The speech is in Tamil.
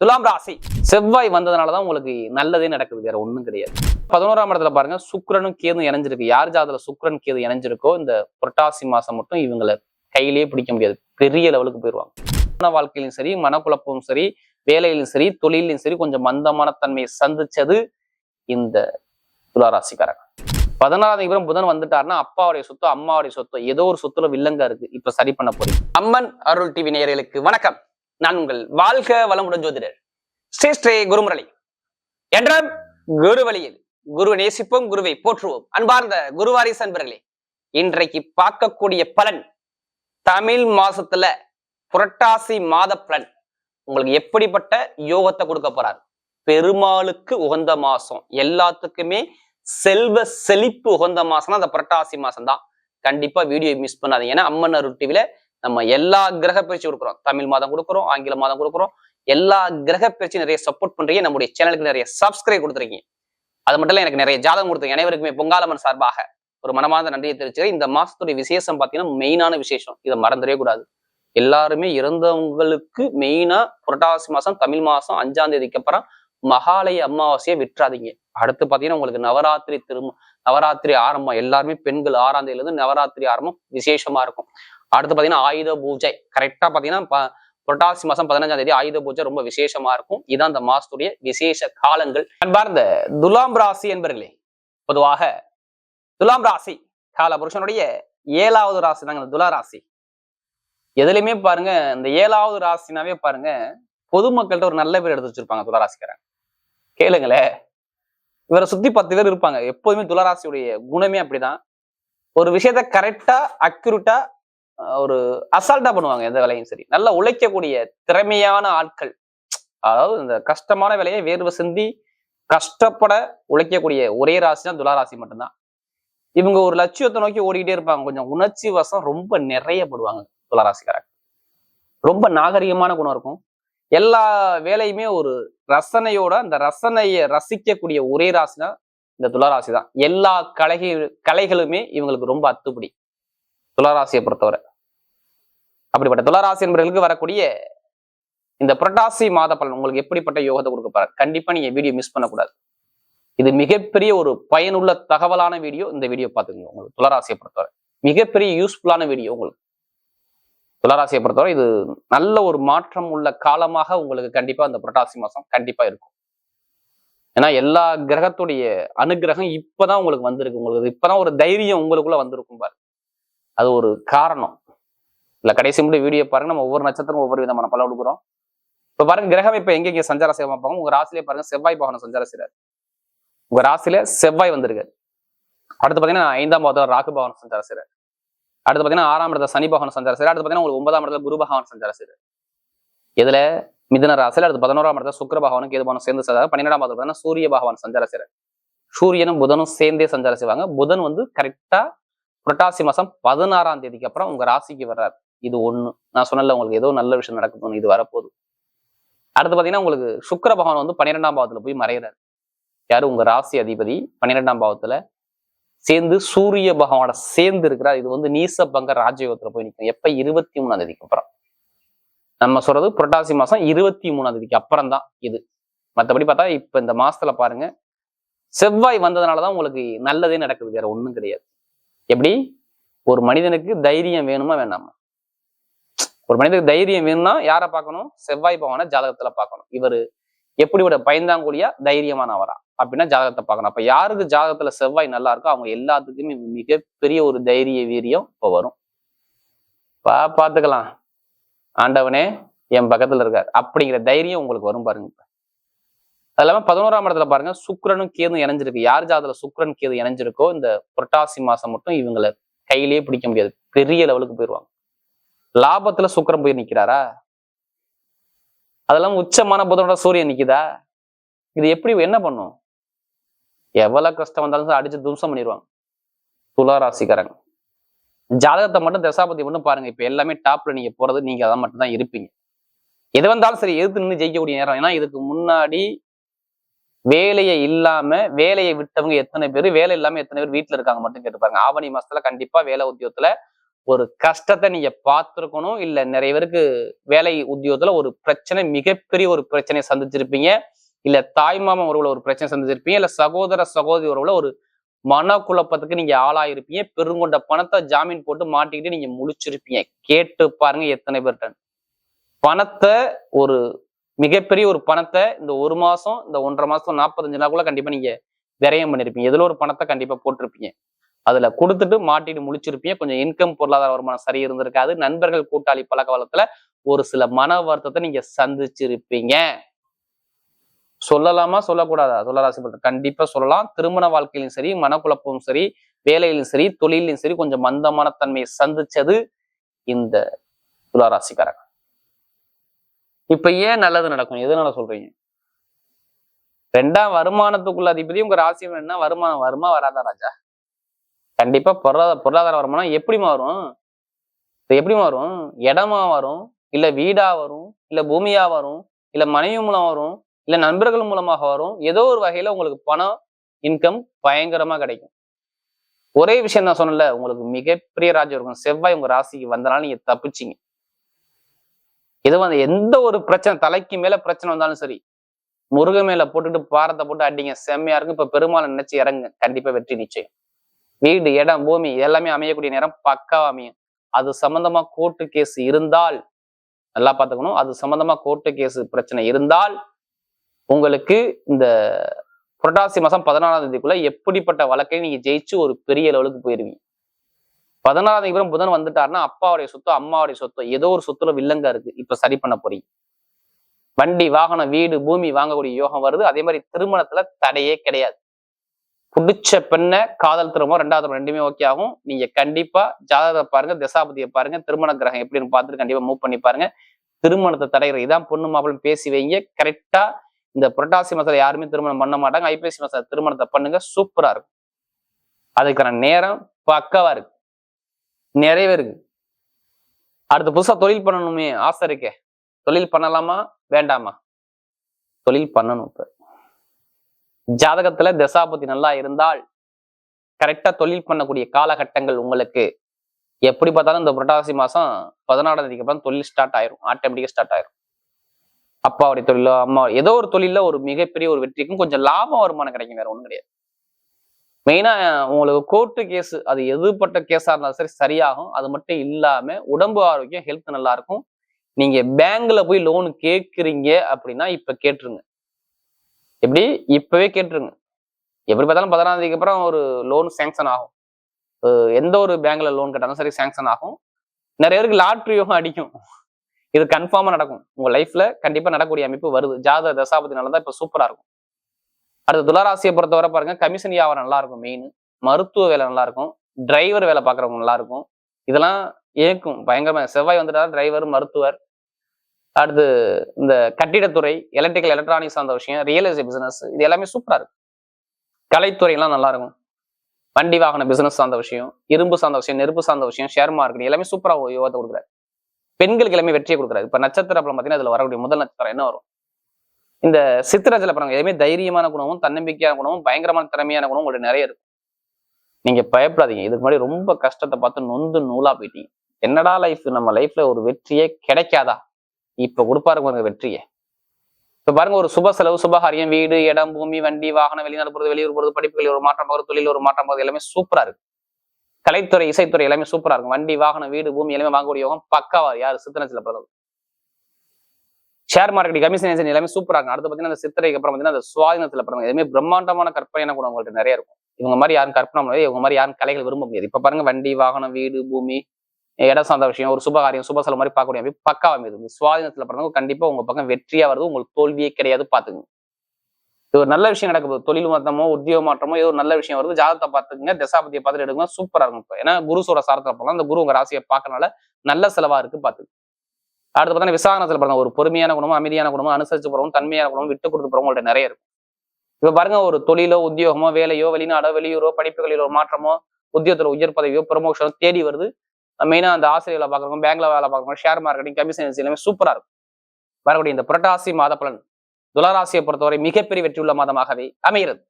துலாம் ராசி. செவ்வாய் வந்ததுனால தான் உங்களுக்கு நல்லதே நடக்குது. வேற ஒண்ணும் கிடையாது. பதினோராம் இடத்துல பாருங்க சுக்ரனும் கேதும் இணைஞ்சிருக்கு. யார் ஜாதத்துல சுக்ரன் கேது இணைஞ்சிருக்கோ இந்த புரட்டாசி மாசம் மட்டும் இவங்களை கையிலேயே பிடிக்க முடியாது. பெரிய லெவலுக்கு போயிடுவாங்க மன வாழ்க்கையிலும் சரி மனக்குழப்பமும் சரி வேலையிலும் சரி தொழிலையும் சரி கொஞ்சம் மந்தமான தன்மையை சந்திச்சது இந்த துளாராசிக்காரங்க பதினாறாம் தேதி புதன் வந்துட்டாருன்னா அப்பாவுடைய சொத்து அம்மாவுடைய சொத்து ஏதோ ஒரு சொத்துல வில்லங்க இருக்கு. இப்ப சரி பண்ண போறீங்க. அம்மன் அருள் டிவி நேயர்களுக்கு வணக்கம். நான் உங்கள் வாழ்க வளமுடன் ஜோதிடர். ஸ்ரீ ஸ்ரீ குருமுரளி. என்ற குரு வழியில் குருவை நேசிப்போம் குருவை போற்றுவோம். அன்பார்ந்த குருவாரிஸ் அன்பர்களே இன்றைக்கு பார்க்கக்கூடிய பலன் தமிழ் மாசத்துல புரட்டாசி மாத பலன். உங்களுக்கு எப்படிப்பட்ட யோகத்தை கொடுக்க போறார்? பெருமாளுக்கு உகந்த மாசம். எல்லாத்துக்குமே செல்வ செழிப்பு உகந்த மாசம் அந்த புரட்டாசி மாசம் தான் கண்டிப்பா வீடியோ மிஸ் பண்ணாதீங்க. ஏன்னா அம்மன் அருள் டிவில நம்ம எல்லா கிரக பயிற்சி கொடுக்குறோம். தமிழ் மாதம் கொடுக்குறோம் ஆங்கில மாதம் கொடுக்குறோம். எல்லா கிரக பயிற்சி நிறைய சப்போர்ட் பண்றீங்க. நம்முடைய சேனலுக்கு நிறைய சப்ஸ்கிரைப் கொடுத்துருக்கீங்க. அது மட்டும் இல்ல எனக்கு நிறைய ஜாதகம் கொடுத்துருங்க அனைவருக்குமே பொங்காலம்மன் சார்பாக ஒரு மனமார்ந்த நன்றியை தெரிவிச்சுக்கிறேன். இந்த மாசத்துடைய விசேஷம் பார்த்தீங்கன்னா மெயினான விசேஷம். இதை மறந்துடவே கூடாது. எல்லாருமே இறந்தவங்களுக்கு மெயினா புரட்டாசி மாசம் தமிழ் மாசம் அஞ்சாம் தேதிக்கு அப்புறம் மகாலய அமாவாசையை விட்டுறாதீங்க. அடுத்து பாத்தீங்கன்னா உங்களுக்கு நவராத்திரி திரும்ப நவராத்திரி ஆரம்பம். எல்லாருமே பெண்கள் ஆறாம் தேதியில இருந்து நவராத்திரி ஆரம்பம் விசேஷமா இருக்கும். அடுத்து பாத்தீங்கன்னா ஆயுத பூஜை. கரெக்டா பாத்தீங்கன்னா புரட்டாசி மாசம் பதினஞ்சாம் தேதி ஆயுத பூஜை ரொம்ப விசேஷமா இருக்கும். இதான் அந்த மாசத்துடைய விசேஷ காலங்கள். அன்பார்ந்த துலாம் ராசி என்பர்களே பொதுவாக துலாம் ராசி கால புருஷனுடைய ஏழாவது ராசி தாங்க இந்த துலா ராசி. எதுலையுமே பாருங்க இந்த ஏழாவது ராசினாவே பாருங்க பொதுமக்கள்கிட்ட ஒரு நல்ல பேர் எடுத்து வச்சிருப்பாங்க துளராசிக்காரன் கேளுங்களேன் இவரை சுத்தி பத்து பேர் இருப்பாங்க. எப்போதுமே துளராசியுடைய குணமே அப்படிதான். ஒரு விஷயத்த கரெக்டா அக்யூரேட்டா ஒரு அசால்ட்டா பண்ணுவாங்க எந்த வேலையும் சரி. நல்லா உழைக்கக்கூடிய திறமையான ஆட்கள். அதாவது இந்த கஷ்டமான வேலையை வேர்வை சிந்தி கஷ்டப்பட உழைக்கக்கூடிய ஒரே ராசி தான் துளாராசி மட்டும்தான். இவங்க ஒரு லட்சியத்தை நோக்கி ஓடிக்கிட்டே இருப்பாங்க. கொஞ்சம் உணர்ச்சி வசம் ரொம்ப நிறைய படுவாங்க துளாராசிக்காரங்க ரொம்ப நாகரிகமான குணம் இருக்கும். எல்லா வேலையுமே ஒரு ரசனையோட அந்த ரசனையை ரசிக்கக்கூடிய ஒரே ராசினா இந்த துளாராசி தான் எல்லா கலைகள் கலைகளுமே இவங்களுக்கு ரொம்ப அத்துப்படி. துளாராசியை பொறுத்தவரை. அப்படிப்பட்ட துளராசி என்பவர்களுக்கு வரக்கூடிய இந்த புரட்டாசி மாத பலன் உங்களுக்கு எப்படிப்பட்ட யோகத்தை கொடுக்க போறாரு? கண்டிப்பா நீங்க வீடியோ மிஸ் பண்ணக்கூடாது. இது மிகப்பெரிய ஒரு பயனுள்ள தகவலான வீடியோ இந்த வீடியோ பார்த்துக்கோங்க. உங்களுக்கு துளராசியை பொறுத்தவரை. மிகப்பெரிய யூஸ்ஃபுல்லான வீடியோ உங்களுக்கு. துளராசியை பொறுத்தவரை இது நல்ல ஒரு மாற்றம் உள்ள காலமாக உங்களுக்கு கண்டிப்பா அந்த புரட்டாசி மாசம் கண்டிப்பா இருக்கும். ஏன்னா எல்லா கிரகத்துடைய அனுகிரகம் இப்பதான் உங்களுக்கு வந்திருக்கு. உங்களுக்கு இப்பதான் ஒரு தைரியம் உங்களுக்குள்ள வந்திருக்கும் பாரு. அது ஒரு காரணம். இல்ல கடைசி முடி வீடியோ பாருங்க. நம்ம ஒவ்வொரு நட்சத்திரம் ஒவ்வொரு விதமான பல கொடுக்குறோம். இப்ப பாருங்க கிரகம் இப்ப எங்க சஞ்சார செய்ய பார்ப்பாங்க உங்க ராசிலே பாருங்க செவ்வாய் பவனம் சஞ்சார செய்யறாரு உங்க ராசியில செவ்வாய் வந்திருக்காரு. அடுத்து பாத்தீங்கன்னா ஐந்தாம் பாவத்தில் ராகு பகவான் சஞ்சார செய்யறாரு அடுத்து பாத்தீங்கன்னா ஆறாம் இடத்துல சனி பகவான் சஞ்சார செய்யறாரு அடுத்து பாத்தீங்கன்னா உங்களுக்கு ஒன்பதாம் இடத்துல குரு பகவான் சஞ்சார செய்றாரு. இதுல மிதன ராசியில அடுத்து பதினோராம் இடத்துல சுக்கர பகவானும் கேது பகவானும் சேர்ந்து செய்றாரு பன்னிரெண்டாம் பாவத்தில் சூரிய பகவான் சஞ்சார செய்யறாரு சூரியனும் புதனும் சேர்ந்தே சஞ்சார செய்வாங்க. புதன் வந்து கரெக்டா புரட்டாசி மாசம் பதினாறாம் தேதிக்கு அப்புறம் உங்க ராசிக்கு வர்றாரு. இது ஒண்ணு. நான் சொன்னல உங்களுக்கு ஏதோ நல்ல விஷயம் நடக்குதுன்னு இது வரப்போகுது. அடுத்து பாத்தீங்கன்னா உங்களுக்கு சுக்கர பகவான் வந்து பன்னிரெண்டாம் பாவத்துல போய் மறைகிறார் யார்? உங்க ராசி அதிபதி பன்னிரெண்டாம் பாவத்துல சேர்ந்து சூரிய பகவானோட சேர்ந்து இருக்கிறார். இது வந்து நீச பங்க போய் நிற்கும் எப்ப? இருபத்தி மூணாம் தேதிக்கு அப்புறம். நம்ம சொல்றது புரட்டாசி மாசம் இருபத்தி மூணாம் தேதிக்கு அப்புறம் தான் இது. மற்றபடி பார்த்தா இப்ப இந்த மாசத்துல பாருங்க செவ்வாய் வந்ததுனாலதான் உங்களுக்கு நல்லதே நடக்குது. வேற ஒண்ணும் கிடையாது. எப்படி? ஒரு மனிதனுக்கு தைரியம் வேணுமா வேண்டாமா? ஒரு மனிதனுக்கு தைரியம் வேணும்னா யாரை பார்க்கணும்? செவ்வாய் பவனை ஜாதகத்துல பார்க்கணும். இவர் எப்படி விட பயந்தாங்கூடியா தைரியமானவரா? அப்படின்னா ஜாதகத்தை பார்க்கணும். அப்ப யாருக்கு ஜாதகத்துல செவ்வாய் நல்லா இருக்கோ அவங்க எல்லாத்துக்குமே மிகப்பெரிய ஒரு தைரிய வீரியம் இப்போ வரும். பா பார்த்துக்கலாம். ஆண்டவனே என் பக்கத்துல இருக்கார். அப்படிங்கிற தைரியம் உங்களுக்கு வரும் பாருங்க இப்ப. அது இல்லாம பதினோராம் இடத்துல பாருங்க சுக்ரனும் கேதும் இணைஞ்சிருக்கு. யார் ஜாதத்துல சுக்ரன் கேது இணைஞ்சிருக்கோ இந்த புரட்டாசி மாசம் மட்டும் இவங்களை கையிலேயே பிடிக்க முடியாது. பெரிய லெவலுக்கு போயிடுவாங்க லாபத்துல சுக்கரம் போய் நிக்கிறாரா? அதெல்லாம் உச்சமான புதனோட சூரியன் நிக்குதா? இது எப்படி என்ன பண்ணும்? எவ்வளவு கஷ்டம் வந்தாலும் சரி அடிச்சு தும்சம் பண்ணிடுவாங்க துளாராசிக்காரங்க ஜாதகத்தை மட்டும் தசாபதி மட்டும் பாருங்க. இப்ப எல்லாமே டாப்ல நீங்க போறது நீங்க அதான் மட்டும் தான் இருப்பீங்க. எது வந்தாலும் சரி எதிர்த்து நின்று ஜெயிக்கக்கூடிய நேரம். ஏன்னா இதுக்கு முன்னாடி வேலையை இல்லாம வேலையை விட்டவங்க எத்தனை பேர் வேலை இல்லாம எத்தனை பேர் வீட்டுல இருக்காங்க மட்டும் கேட்டு பாருங்க ஆவணி மாசத்துல கண்டிப்பா வேலை உத்தியோகத்துல ஒரு கஷ்டத்தை நீங்க பார்த்துருக்கணும். இல்ல நிறைய பேருக்கு வேலை உத்தியோகத்துல ஒரு பிரச்சனை மிகப்பெரிய ஒரு பிரச்சனையை சந்திச்சிருப்பீங்க. இல்ல தாய்மாமன் உறவுல ஒரு பிரச்சனை சந்திச்சிருப்பீங்க. இல்ல சகோதர சகோதரி உறவுல ஒரு மனக்குழப்பத்துக்கு நீங்க ஆளாயிருப்பீங்க. பெருங்கொண்ட பணத்தை ஜாமீன் போட்டு மாட்டிக்கிட்டு நீங்க முழிச்சிருப்பீங்க. கேட்டு பாருங்க எத்தனை பேர்கிட்ட பணத்தை ஒரு மிகப்பெரிய ஒரு பணத்தை இந்த ஒரு மாசம் இந்த ஒன்றரை மாசம் நாற்பத்தஞ்சு நாளுக்குள்ள கண்டிப்பா நீங்க விரயம் பண்ணிருப்பீங்க. எதுல ஒரு பணத்தை கண்டிப்பா போட்டிருப்பீங்க. அதுல கொடுத்துட்டு மாட்டிட்டு முழிச்சிருப்பீங்க கொஞ்சம் இன்கம் பொருளாதார வருமானம் சரி இருந்திருக்காது நண்பர்கள் கூட்டாளி பழக்க வளத்துல ஒரு சில மன வருத்தத்தை நீங்க சந்திச்சிருப்பீங்க. சொல்லலாமா? சொல்லக்கூடாதா? சொல்லராசிப்பட்ட கண்டிப்பா சொல்லலாம். திருமண வாழ்க்கையிலும் சரி மனக்குழப்பமும் சரி வேலையிலும் சரி தொழிலையும் சரி கொஞ்சம் மந்தமான தன்மையை சந்திச்சது இந்த துளாராசிக்காரங்க. இப்ப ஏன் நல்லது நடக்கும்? எதனால சொல்றீங்க? ரெண்டாம் வருமானத்துக்குள்ள அதிபதி உங்க ராசி என்ன? வருமானம் வருமா? வராதா ராஜா? கண்டிப்பா பொருளாதார பொருளாதார வருமானம் எப்படிமா வரும் எப்படி எப்படிமா வரும் இடமா வரும் இல்ல வீடா வரும் இல்ல பூமியா வரும் இல்ல மனைவி மூலம் வரும் இல்ல நண்பர்கள் மூலமாக வரும் ஏதோ ஒரு வகையில உங்களுக்கு பணம் இன்கம் பயங்கரமா கிடைக்கும். ஒரே விஷயம் நான் சொன்னல உங்களுக்கு மிகப்பெரிய ராஜ்யம் இருக்கும். செவ்வாய் உங்க ராசிக்கு வந்தனால நீங்க தப்பிச்சிங்க. இது வந்து எந்த ஒரு பிரச்சனை தலைக்கு மேல பிரச்சனை வந்தாலும் சரி முருக மேல போட்டுட்டு பாரத்தை போட்டு அடிங்க. செம்மையா இருக்கும். இப்ப பெருமாளை நினைச்சு இறங்க கண்டிப்பா வெற்றி நிச்சயம். வீடு இடம் பூமி எல்லாமே அமையக்கூடிய நேரம் பக்காவா அமையும். அது சம்பந்தமா கோர்ட்டு கேஸ் இருந்தால் நல்லா பார்த்துக்கணும். அது சம்பந்தமா கோர்ட்டு கேஸ் பிரச்சனை இருந்தால் உங்களுக்கு இந்த புரட்டாசி மாசம் பதினாறாம் தேதிக்குள்ள எப்படிப்பட்ட வழக்கை நீங்க ஜெயிச்சு ஒரு பெரிய லெவலுக்கு போயிருவீங்க. பதினாறாம் தேதி அப்புறம் புதன் வந்துட்டாருன்னா அப்பாவுடைய சொத்தோ அம்மாவுடைய சொத்தோ ஏதோ ஒரு சொத்துல வில்லங்க இருக்கு. இப்ப சரி பண்ண போறீங்க. வண்டி வாகனம் வீடு பூமி வாங்கக்கூடிய யோகம் வருது. அதே மாதிரி திருமணத்துல தடையே கிடையாது. பிடிச்ச பெண்ணை காதல் திருமணம் ரெண்டாவது ரெண்டுமே ஓகே ஆகும். நீங்க கண்டிப்பா ஜாதகத்தை பாருங்க தசாபதியை பாருங்க திருமண கிரகம் எப்படின்னு பார்த்துட்டு கண்டிப்பா மூவ் பண்ணி பாருங்க. திருமணத்தை தடைகிற இதான் பொண்ணு மாப்பிள்ளை பேசி வைங்க. கரெக்டா இந்த புரட்டாசி மாசத்துல யாருமே திருமணம் பண்ண மாட்டாங்க. ஐபிஎஸ்சி மாசத்துல திருமணத்தை பண்ணுங்க சூப்பரா இருக்கும். அதுக்கான நேரம் பக்கவா இருக்கு. நிறையவே இருக்கு. அடுத்து புதுசா தொழில் பண்ணணுமே ஆசை இருக்கே. தொழில் பண்ணலாமா வேண்டாமா? தொழில் பண்ணணும் இப்போ. ஜாதகத்துல தசாபதி நல்லா இருந்தால் கரெக்டா தொழில் பண்ணக்கூடிய காலகட்டங்கள் உங்களுக்கு. எப்படி பார்த்தாலும் இந்த புரட்டாசி மாசம் பதினாறாம் தேதிக்கு அப்புறம் தொழில் ஸ்டார்ட் ஆயிரும். ஆட்டோமேட்டிக்கா ஸ்டார்ட் ஆயிரும். அப்பாவுடைய தொழிலோ அம்மா ஏதோ ஒரு தொழில ஒரு மிகப்பெரிய ஒரு வெற்றிக்கும் கொஞ்சம் லாபம் வருமானம் கிடைக்கும் வேற ஒண்ணும் கிடையாது. மெயினா உங்களுக்கு கோர்ட்டு கேஸ் அது எதுப்பட்ட கேஸா இருந்தாலும் சரி சரியாகும். அது மட்டும் இல்லாம உடம்பு ஆரோக்கியம் ஹெல்த் நல்லா இருக்கும் நீங்க பேங்க்ல போய் லோன் கேட்குறீங்க அப்படின்னா இப்ப கேட்டுருங்க. எப்படி? இப்பவே கேட்டுருங்க. எப்படி பார்த்தாலும் பதினாம் தேதிக்கு அப்புறம் ஒரு லோன் சேங்ஷன் ஆகும். எந்த ஒரு பேங்க்ல லோன் கேட்டாலும் சரி சேங்ஷன் ஆகும். நிறைய பேருக்கு லாட்ரியும் அடிக்கும். இது கன்ஃபார்மா நடக்கும். உங்க லைஃப்ல கண்டிப்பா நடக்கக்கூடிய அமைப்பு வருது. ஜாதக தசாபதி தான் இப்ப சூப்பரா இருக்கும். அடுத்து துளராசியை பொறுத்தவரை பாருங்க கமிஷன் வியாபாரம் நல்லா இருக்கும் மெயின் மருத்துவ வேலை நல்லா இருக்கும். டிரைவர் வேலை பார்க்குறவங்க நல்லா இருக்கும். இதெல்லாம் ஏக்கும். பயங்கரமா. செவ்வாய் வந்துட்டால் டிரைவர் மருத்துவர். அடுத்து இந்த கட்டிடத்துறை எலக்ட்ரிக்கல் எலக்ட்ரானிக்ஸ் சார்ந்த விஷயம் ரியல் எஸ்டேட் பிசினஸ் இது எல்லாமே சூப்பராக இருக்கும் கலைத்துறை எல்லாம் நல்லா இருக்கும். வண்டி வாகன பிசினஸ் சார்ந்த விஷயம் இரும்பு சார்ந்த விஷயம் நெருப்பு சார்ந்த விஷயம் ஷேர் மார்க்கெட் எல்லாமே சூப்பராக யோகத்தை கொடுக்குறாரு. பெண்களுக்கு எல்லாமே வெற்றியை கொடுக்குறாரு. இப்போ நட்சத்திர பார்த்தீங்கன்னா அதில் வரக்கூடிய முதல் நட்சத்திரம் என்ன வரும்? இந்த சித்திரஜல படம் எதுவுமே தைரியமான குணமும் தன்னம்பிக்கையான குணமும் பயங்கரமான திறமையான குணமும் உங்களுக்கு நிறைய இருக்கும் நீங்க பயப்படாதீங்க. இதுக்கு முன்னாடி ரொம்ப கஷ்டத்தை பார்த்து நொந்து நூலா போயிட்டீங்க. என்னடா லைஃப் நம்ம லைஃப்ல ஒரு வெற்றியே கிடைக்காதா? இப்ப கொடுப்பாரு பாருங்க வெற்றியை. இப்ப பாருங்க ஒரு சுப செலவு சுபகாரியம் வீடு இடம் பூமி வண்டி வாகனம் வெளிநாடு போறது வெளியூர் போறது படிப்புகளில் ஒரு மாற்றம் போகிறது தொழில் ஒரு மாற்றம் போகிறது எல்லாமே சூப்பரா இருக்கு. கலைத்துறை இசைத்துறை எல்லாமே சூப்பரா இருக்கும். வண்டி வாகனம் வீடு பூமி எல்லாமே வாங்கக்கூடிய யோகம் பக்காவா யாரு? சித்தனத்தில் பிரதம் ஷேர் மார்க்கெட் கமிஷன் ஏஜென்ட் எல்லாமே சூப்பரா இருக்கும். அடுத்து பாத்தீங்கன்னா அந்த சித்திரைக்கு அப்புறம் பாத்தீங்கன்னா அந்த சுவாதினத்தில் பிறந்த எதுவுமே பிரம்மாண்டமான கற்பனை கூட உங்கள்கிட்ட நிறைய இருக்கும். இவங்க மாதிரி யாரும் கற்பனை முடியாது இவங்க மாதிரி யாரும் கலைகள் விரும்ப முடியாது. இப்ப பாருங்க வண்டி வாகனம் வீடு பூமி இடம் சார்ந்த விஷயம் ஒரு சுபகாரியம் சுபசலம் மாதிரி பார்க்கக்கூடிய அமைப்பு பக்காவா அமைது சுவாதீனத்துல பிறந்தவங்க கண்டிப்பா உங்க பக்கம் வெற்றியா வருது உங்களுக்கு தோல்வியே கிடையாது பார்த்துங்க இது ஒரு நல்ல விஷயம் நடக்குது தொழில் மாற்றமோ உத்தியோக மாற்றமோ ஏதோ ஒரு நல்ல விஷயம் வருது. ஜாதகத்தை பார்த்துக்குங்க தசாபதியை பார்த்துட்டு எடுங்க. சூப்பரா இருக்கும் இப்போ. ஏன்னா குரு சாரத்தில் போகலாம் அந்த குரு உங்க ராசியை பார்க்கறனால நல்ல செலவா இருக்கு பார்த்துங்க அடுத்து பார்த்தீங்கன்னா விசாகனத்தில் பாருங்க ஒரு பொறுமையான குணமும் அமைதியான குணமும் அனுசரிச்சு போகிறவங்க தன்மையான குணமும் விட்டு கொடுத்து போகிறவங்க உங்கள்ட்ட நிறைய இருக்கும். இப்ப பாருங்க ஒரு தொழிலோ உத்தியோகமோ வேலையோ வெளிநாடோ வெளியூரோ படிப்புகளில் ஒரு மாற்றமோ உத்தியோகத்தில் உயர் பதவியோ ப்ரொமோஷனோ தேடி வருது. மெயினா அந்த ஆசிரியர்களை பார்க்குறவங்க பேங்க்ல வேலை பார்க்குறவங்க ஷேர் மார்க்கெட்டிங் கமிஷன் எல்லாமே சூப்பராக இருக்கும். வரக்கூடிய இந்த புரட்டாசி மாத பலன் துளராசியை பொறுத்தவரை மிகப்பெரிய வெற்றியுள்ள மாதமாகவே அமைகிறது.